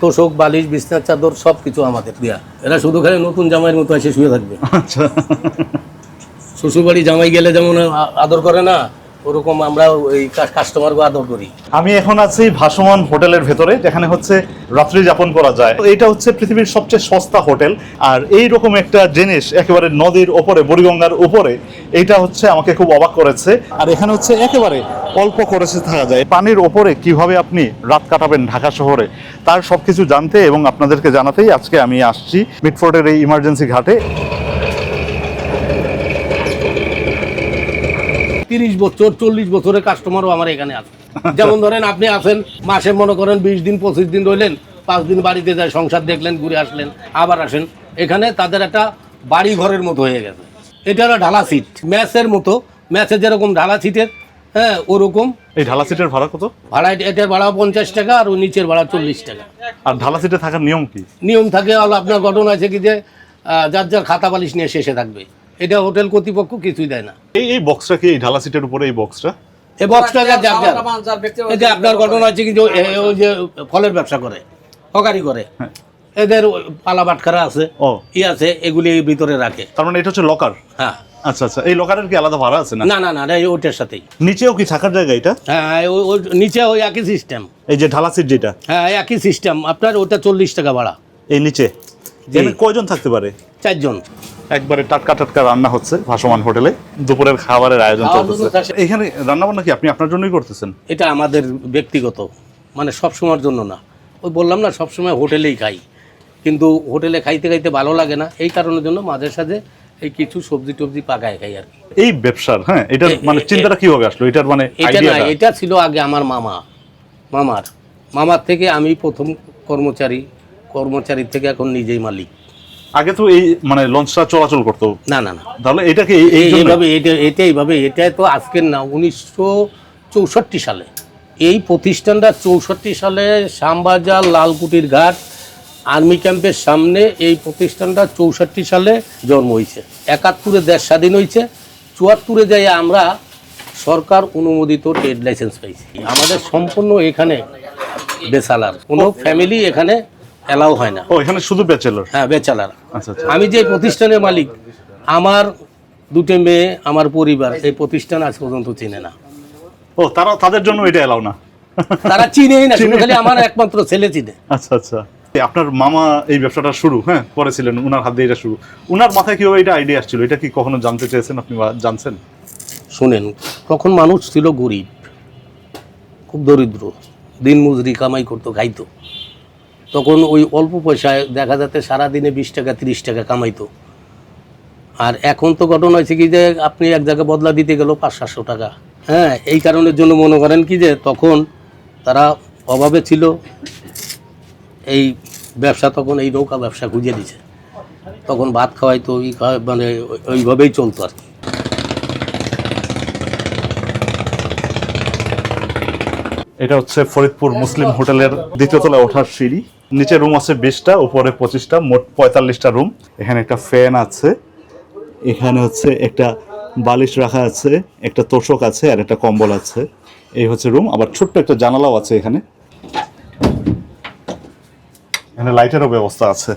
তোষক বালিশ বিছনার চাদর সব কিছু আমাদের দেয়া। এরা শুধু খালি নতুন জামাইয়ের মতো এসে শুয়ে থাকবে। আচ্ছা। শ্বশুরবাড়ি জামাই গেলে যেমন আদর করে না ওরকম আমরা ওই কাস্টমারকে আদর করি। আমি এখন আছি ভাসমান হোটেলের ভেতরে, যেখানে হচ্ছে রাত্রি যাপন করা যায়। এটা হচ্ছে পৃথিবীর সবচেয়ে সস্তা হোটেল। আর এই রকম একটা জিনিস একেবারে নদীর ওপরে, বুড়িগঙ্গার উপরে, এইটা হচ্ছে আমাকে খুব অবাক করেছে। আর এখানে হচ্ছে একেবারে অল্প খরচে থাকা যায়। পানির ওপরে কীভাবে আপনি রাত কাটাবেন ঢাকা শহরে, তার সবকিছু জানতে এবং আপনাদেরকে জানাতেই আজকে আমি আসছি মিটফোর্ডের এই ইমার্জেন্সি ঘাটে। তিরিশ বছর চল্লিশ বছরের কাস্টমারও আমার এখানে আছে। যেমন ধরেন আপনি আছেন মাসে মনে করেন বিশ দিন পঁচিশ দিন রইলেন পাঁচ দিন বাড়িতে যায় সংসার দেখলেন ঘুরে আসলেন আবার আসেন। এখানে তাদের একটা বাড়ি ঘরের মতো হয়ে গেছে। এটা হলো ঢালা সিট ম্যাচের মতো। ম্যাচে যেরকম ঢালা সিটের হ্যাঁ ওরকম। এই ঢালা সিটের ভাড়া কত? ভাড়া এটা- এটার ভাড়া পঞ্চাশ টাকা আর ওই নিচের ভাড়া চল্লিশ টাকা। আর ঢালা সিটে থাকার নিয়ম কি? নিয়ম থাকে আপনার ঘটনা আছে কি যে যার যার খাতা বালিশ নিয়ে শেষে থাকবে। এটা হোটেল কর্তৃপক্ষ কিছুই দেয় না। এই এই বক্সটা কি? এই ঢালা সিটের উপরে এই বক্সটা এই বক্সটা যার যার যার। এই যে আপনার ঘটনা হচ্ছে কি যে এ- ওই যে ফলের ব্যবসা করে হকারি করে। এদের পালা বাটখারা আছে ও। ই আছে এগুলি ভিতরে রাখে। তার মানে এটা হচ্ছে লকার হ্যাঁ। আচ্ছা আচ্ছা। এই লকারের কি আলাদা ভাড়া আছে না? না না না ওইটার সাথেই। নিচেও কি থাকার জায়গা এটা? হ্যাঁ ওই নিচে ওই একই সিস্টেম এই যে ঢালা সিট যেটা? হ্যাঁ একই সিস্টেম আপনার ওটা চল্লিশ টাকা ভাড়া। এই নিচে। এখানে কয়জন থাকতে পারে? চারজন। একবারে টাটকা টাটকা রান্না হচ্ছে ভাসমান হোটেলে। দুপুরের খাবারের আয়োজন চলতেছে। এখানে রান্না বান্না কি আপনি আপনার জন্যই করতেছেন? এটা আমাদের ব্যক্তিগত মানে সব সময়ের জন্য না। ওই বললাম না সব সময় হোটেলেই খাই। কিন্তু হোটেলে খাইতে খাইতে ভালো লাগে না এই কারণের জন্য মাঝে সাঝে এই কিছু সবজি টবজি পাকায় খাই আর এই ব্যবসার হ্যাঁ এটার মানে চিন্তাটা কীভাবে আসলো? এটার মানে এটা না এটা ছিল আগে আমার মামা মামার। মামার থেকে আমি প্রথম কর্মচারী কর্মচারীর থেকে এখন নিজেই মালিক। আগে তো এই মানে লঞ্চটা চলাচল করতো। না না না। তাহলে এটাকে এই- এই এই- এইভাবে এটা এটা এইভাবে এটা তো আজকের না উনিশশো চৌষট্টি সালে। এই প্রতিষ্ঠানটা চৌষট্টি সালে শ্যামবাজার লালকুটির ঘাট আর্মি ক্যাম্পের সামনে এই প্রতিষ্ঠানটা চৌষট্টি সালে জন্ম হয়েছে। একাত্তরে দেশ স্বাধীন হয়েছে। চুয়াত্তরে যাই আমরা সরকার অনুমোদিত ট্রেড লাইসেন্স পাইছি। আমাদের সম্পূর্ণ এখানে বেসালার। কোনো ফ্যামিলি এখানে অ্যালাউ হয় না। ও এখানে শুধু ব্যাচেলর? হ্যাঁ বেচালার আচ্ছা আচ্ছা। আমি যে প্রতিষ্ঠানের মালিক আমার দুটো মেয়ে আমার পরিবার এই প্রতিষ্ঠান আজ পর্যন্ত চিনে না। ও তারা তাদের জন্য এটা এলাও না। তারা চিনেই না খালি আমার একমাত্র ছেলে চিনে। আচ্ছা আচ্ছা। আপনার মামা এই ব্যবসাটা শুরু হ্যাঁ করেছিলেন উনার হাত দিয়ে এটা শুরু। উনার মাথায় কীভাবে এটা আইডিয়া আসছিল? এটা কি কখনো জানতে চেয়েছেন আপনি জানছেন? শুনেন তখন মানুষ ছিল গরিব খুব দরিদ্র দিন মজুরি কামাই করতো খাইতো। তখন ওই অল্প পয়সায় দেখা যাচ্ছে সারাদিনে বিশ টাকা তিরিশ টাকা কামাইতো। আর এখন তো ঘটনা হয়েছে কি যে আপনি এক জায়গায় বদলা দিতে গেল পাঁচ সাতশো টাকা। হ্যাঁ এই কারণের জন্য মনে করেন কি যে তখন তারা অভাবে ছিল এই ব্যবসা তখন এই নৌকা ব্যবসা খুঁজে দিছে তখন ভাত খাওয়াইতো ই খাওয়াই মানে ওই- ওইভাবেই চলতো আর কি। এটা হচ্ছে ফরিদপুর মুসলিম হোটেলের দ্বিতীয় তলায় ওঠার সিঁড়ি। নিচে রুম আছে বিশটা, উপরে পঁচিশটা, মোট পঁয়তাল্লিশটা রুম এখানে একটা ফ্যান আছে, এখানে হচ্ছে একটা বালিশ রাখা আছে, একটা তোষক আছে আর একটা কম্বল আছে। এই হচ্ছে রুম আবার ছোট্ট একটা জানালাও আছে এখানে। এখানে লাইটেরও ব্যবস্থা আছে।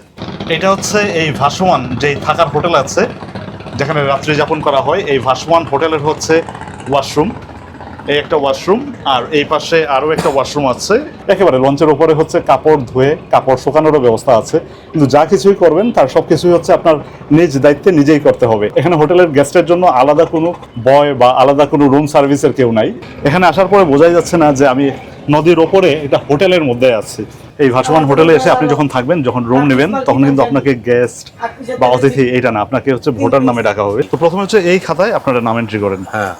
এটা হচ্ছে এই ভাসমান, যেই থাকার হোটেল আছে, যেখানে রাত্রি যাপন করা হয়। এই ভাসমান হোটেলের হচ্ছে ওয়াশরুম এই একটা ওয়াশরুম আর এই পাশে আরও একটা ওয়াশরুম আছে। একেবারে লঞ্চের উপরে হচ্ছে কাপড় ধুয়ে, কাপড় শুকানোরও ব্যবস্থা আছে। কিন্তু যা কিছুই করবেন, তার সব কিছুই হচ্ছে আপনার নিজ দায়িত্বে নিজেই করতে হবে। এখানে হোটেলের গেস্টের জন্য আলাদা কোনো বয় বা আলাদা কোনো রুম সার্ভিসের কেউ নাই। এখানে আসার পরে বোঝাই যাচ্ছে না যে আমি নদীর ওপরে এটা হোটেলের মধ্যে আছি। এই ভাসমান হোটেলে এসে আপনি যখন থাকবেন, যখন রুম নেবেন, তখন কিন্তু আপনাকে গেস্ট বা অতিথি এটা না, আপনাকে হচ্ছে ভোটার নামে ডাকা হবে। তো প্রথমে হচ্ছে এই খাতায় আপনারা নাম এন্ট্রি করেন। হ্যাঁ।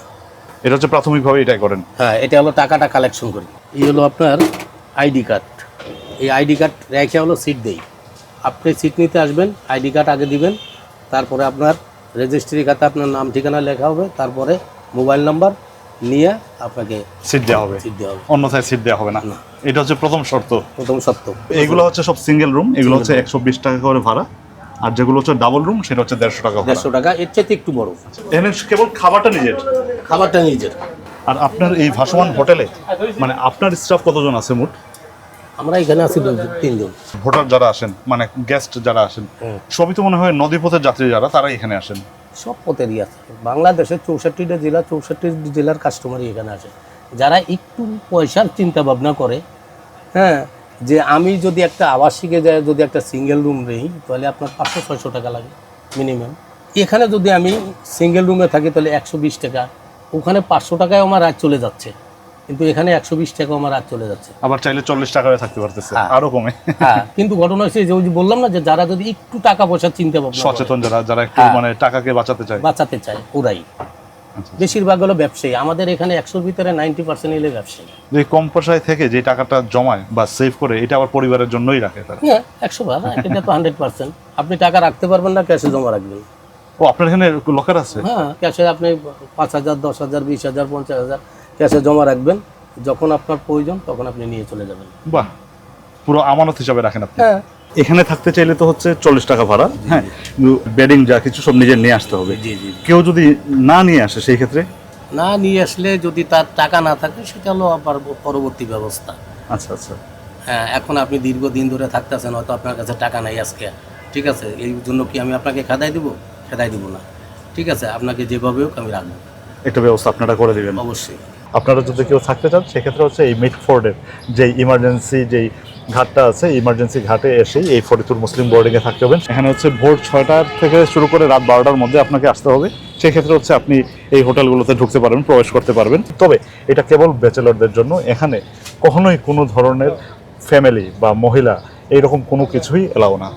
এটা হচ্ছে প্রাথমিকভাবে এটাই করেন। হ্যাঁ এটা হলো টাকাটা কালেকশন করি। এই হলো আপনার আইডি কার্ড। এই আইডি কার্ড রেখে হলো সিট দেই। আপনি সিট নিতে আসবেন আইডি কার্ড আগে দিবেন তারপরে আপনার রেজিস্ট্রি খাতে আপনার নাম ঠিকানা লেখা হবে তারপরে মোবাইল নাম্বার নিয়ে আপনাকে সিট দেওয়া হবে। সিট দেওয়া হবে। অন্যথায় সিট দেওয়া হবে না। এটা হচ্ছে প্রথম শর্ত। প্রথম সত্য এগুলো হচ্ছে সব সিঙ্গেল রুম এগুলো হচ্ছে একশো বিশ টাকা করে ভাড়া। আর যেগুলো হচ্ছে ডাবল রুম সেটা হচ্ছে দেড়শো টাকা দেড়শো টাকা এর চাইতে একটু বড়। এখানে কেবল খাবারটা নিজের খাবারটা নিজের আর আপনার এই ভাসমান হোটেলে মানে আপনার স্টাফ কতজন আছে মোট? আমরা এখানে আছি তিনজন। ভোটার যারা আসেন মানে গেস্ট যারা আসেন সবই তো মনে হয় নদীপথের যাত্রী যারা তারা এখানে আসেন। সব পথেরই আছে। বাংলাদেশের চৌষট্টিটা জেলা চৌষট্টি জেলার কাস্টমারই এখানে আসে। যারা একটু পয়সার চিন্তা ভাবনা করে হ্যাঁ যে আমি যদি একটা আবাসিকে যায় যদি একটা সিঙ্গেল রুম নেই তাহলে আপনার পাঁচশো ছয়শো টাকা লাগে মিনিমাম এখানে যদি আমি সিঙ্গেল রুমে থাকি তাহলে একশো বিশ টাকা। ওখানে পাঁচশো টাকায় আমার রাত চলে যাচ্ছে। কিন্তু এখানে একশো বিশ টাকা আমার রাত চলে যাচ্ছে। আবার চাইলে চল্লিশ টাকায় থাকতে পারতেছে। হ্যাঁ। আরও কমে। হ্যাঁ কিন্তু ঘটনা হচ্ছে যে ওই যে বললাম না যে যারা যদি একটু টাকা পয়সা চিন্তা ভাবনা সচেতন যারা যারা একটু হ্যাঁ। মানে টাকাকে বাঁচাতে চায়। বাঁচাতে চায় ওরাই। বেশিরভাগ হলো ব্যবসায়ী। আমাদের এখানে একশোর ভিতরে নাইনটি পার্সেন্ট এলে ব্যবসায়ী। যে কম পয়সায় থেকে যে টাকাটা জমায় বা সেভ করে এটা আবার পরিবারের জন্যই রাখে তারা। হ্যাঁ একশো ভাগ হ্যাঁ, এটা তো হান্ড্রেড পার্সেন্ট আপনি টাকা রাখতে পারবেন না ক্যাশে জমা রাখবেন। ও আপনার এখানে লকার আছে? হ্যাঁ ক্যাশে আপনি পাঁচ হাজার দশ হাজার বিশ হাজার পঞ্চাশ হাজার ক্যাশে জমা রাখবেন। যখন আপনার প্রয়োজন তখন আপনি নিয়ে চলে যাবেন। বাহ! পুরো আমানত হিসাবে রাখেন আপনি। হ্যাঁ এখানে থাকতে চাইলে তো হচ্ছে চল্লিশ টাকা ভাড়া হ্যাঁ? বেডিং যা কিছু সব নিজে নিয়ে আসতে হবে। জি জি কেউ যদি না নিয়ে আসে সেই ক্ষেত্রে? না নিয়ে আসলে যদি তার টাকা না থাকে সেটা হলো আবার পরবর্তী ব্যবস্থা। আচ্ছা আচ্ছা। হ্যাঁ এখন আপনি দীর্ঘদিন ধরে থাকতেছেন হয়তো আপনার কাছে টাকা নাই আজকে। ঠিক আছে এই জন্য কি আমি আপনাকে খেদাই দিব? খেদাই দিব না। ঠিক আছে আপনাকে যেভাবে হোক আমি রাখব। একটা ব্যবস্থা আপনারা করে দেবেন। অবশ্যই। আপনারা যদি কেউ থাকতে চান সেক্ষেত্রে হচ্ছে এই মিটফোর্ডের যে ইমার্জেন্সি যেই ঘাটটা আছে ইমার্জেন্সি ঘাটে এসেই এই ফরিদপুর মুসলিম বোর্ডিংয়ে থাকতে হবেন এখানে হচ্ছে ভোর ছয়টার থেকে শুরু করে রাত বারোটার মধ্যে আপনাকে আসতে হবে। সেক্ষেত্রে হচ্ছে আপনি এই হোটেলগুলোতে ঢুকতে পারবেন, প্রবেশ করতে পারবেন। তবে এটা কেবল ব্যাচেলরদের জন্য, এখানে কখনোই কোনো ধরনের ফ্যামিলি বা মহিলা এইরকম কোনো কিছুই এলাও না।